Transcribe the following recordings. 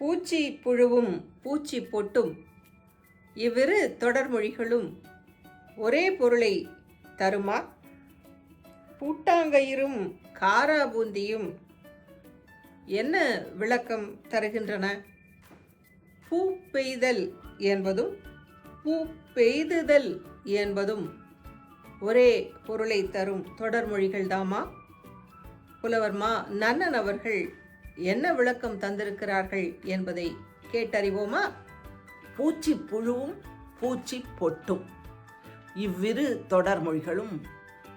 பூச்சி புழுவும் பூச்சி பொட்டும். இவ்விரு தொடர்மொழிகளும் ஒரே பொருளை தருமா? பூட்டாங்கயிரும் காராபூந்தியும் என்ன விளக்கம் தருகின்றன? பூ பெய்தல் என்பதும் பூ பெய்துதல் என்பதும் ஒரே பொருளை தரும் தொடர்மொழிகள் தாமா? புலவர் மா நன்னன் அவர்கள் என்ன விளக்கம் தந்திருக்கிறார்கள் என்பதை கேட்டறிவோமா? பூச்சி புழுவும் பூச்சி பொட்டும். இவ்விரு தொடர்மொழிகளும்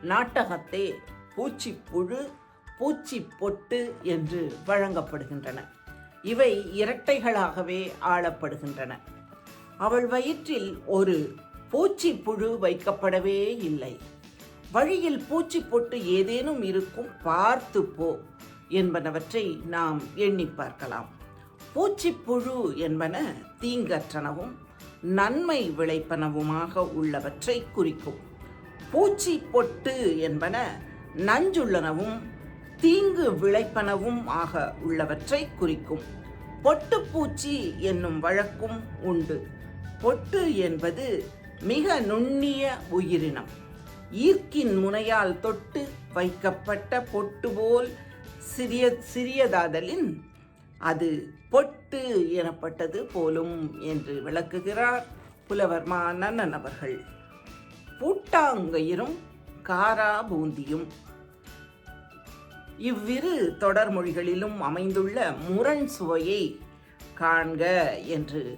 நாட்டகத்தே பூச்சி புழு பூச்சி பொட்டு என்று வழங்கப்படுகின்றன. இவை இரட்டைகளாகவே ஆளப்படுகின்றன. அவள் வயிற்றில் ஒரு பூச்சி புழு வைக்கப்படவே இல்லை. வழியில் பூச்சி பொட்டு ஏதேனும் இருக்கும் பார்த்து போ. என்பனவற்றை நாம் எண்ணி பார்க்கலாம். பூச்சிப்புழு என்பன தீங்கற்றனவும் நன்மை விளைப்பனவுமாக உள்ளவற்றை குறிக்கும். பூச்சி பொட்டு என்பன நஞ்சுள்ளனவும் தீங்கு விளைப்பனவும் ஆக உள்ளவற்றை குறிக்கும். பொட்டுப்பூச்சி என்னும் வழக்கும் உண்டு. பொட்டு என்பது மிக நுண்ணிய உயிரினம். ஈர்க்கின் முனையால் தொட்டு வைக்கப்பட்ட பொட்டு போல் சிறிய சிறியதாதலின் அது பொட்டு எனப்பட்டது போலும் என்று விளக்குகிறார் புலவர் மா நன்னன் அவர்கள். பூட்டாங்கயிரும் காரா பூந்தியும் இவ்விரு தொடர்மொழிகளிலும் அமைந்துள்ள முரண் சுவையை காண்க என்று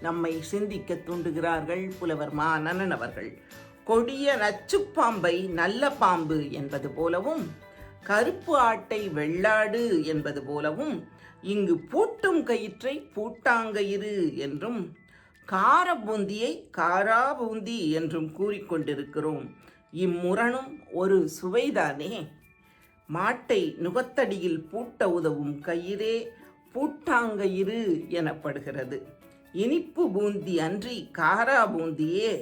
நம்மை சிந்திக்க தூண்டுகிறார்கள் புலவர் மா நன்னன் அவர்கள். கொடிய நச்சுப்பாம்பை நல்ல பாம்பு என்பது போலவும் கருப்பு ஆட்டை வெள்ளாடு என்பது போலவும் இங்கு பூட்டும் கயிற்றை பூட்டாங்கயிறு என்றும் கார பூந்தியை காரா பூந்தி என்றும் கூறிக்கொண்டிருக்கிறோம் இம்முரணும் ஒரு சுவைதானே? மாட்டை நுகத்தடியில் பூட்ட உதவும் கயிறே பூட்டாங்கயிறு எனப்படுகிறது. இனிப்பு பூந்தி அன்றி காரா பூந்தியே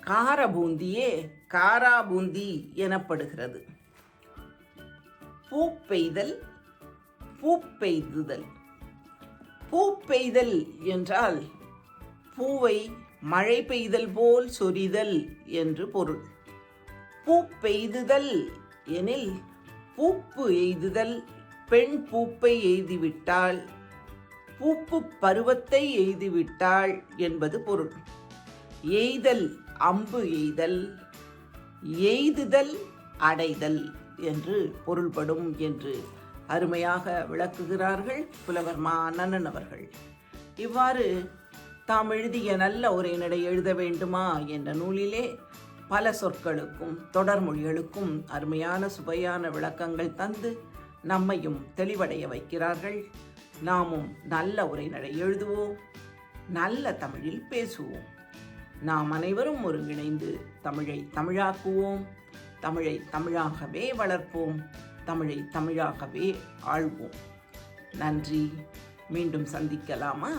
கார பூந்தியே காரா பூந்தி எனப்படுகிறது. பூ பெய்தல் பூ பெய்துதல் பூ பெய்தல் என்றால் பூவை மழை பெய்தல் போல் சொரிதல் என்று பொருள். பூ பெய்துதல் எனில் பூப்பு எய்துதல் பெண் பூப்பை எய்திவிட்டாள் பூப்பு பருவத்தை எய்துவிட்டாள் என்பது பொருள். எய்தல் அம்பு எய்தல் எய்துதல் அடைதல். என்று பொருள்படும் என்று அருமையாக விளக்குகிறார்கள் புலவர் மாணனன் நன்னன் அவர்கள். இவ்வாறு தாம் எழுதிய நல்ல உரைநடை எழுத வேண்டுமா என்ற நூலிலே பல சொற்களுக்கும் தொடர்மொழிகளுக்கும் அருமையான சுவையான விளக்கங்கள் தந்து நம்மையும் தெளிவடைய வைக்கிறார்கள். நாமும் நல்ல உரைநடை எழுதுவோம் நல்ல தமிழில் பேசுவோம். நாம் அனைவரும் ஒருங்கிணைந்து தமிழை தமிழாக்குவோம். தமிழை தமிழாகவே வளர்ப்போம் தமிழை தமிழாகவே ஆழ்வோம் நன்றி. மீண்டும் சந்திக்கலாமா?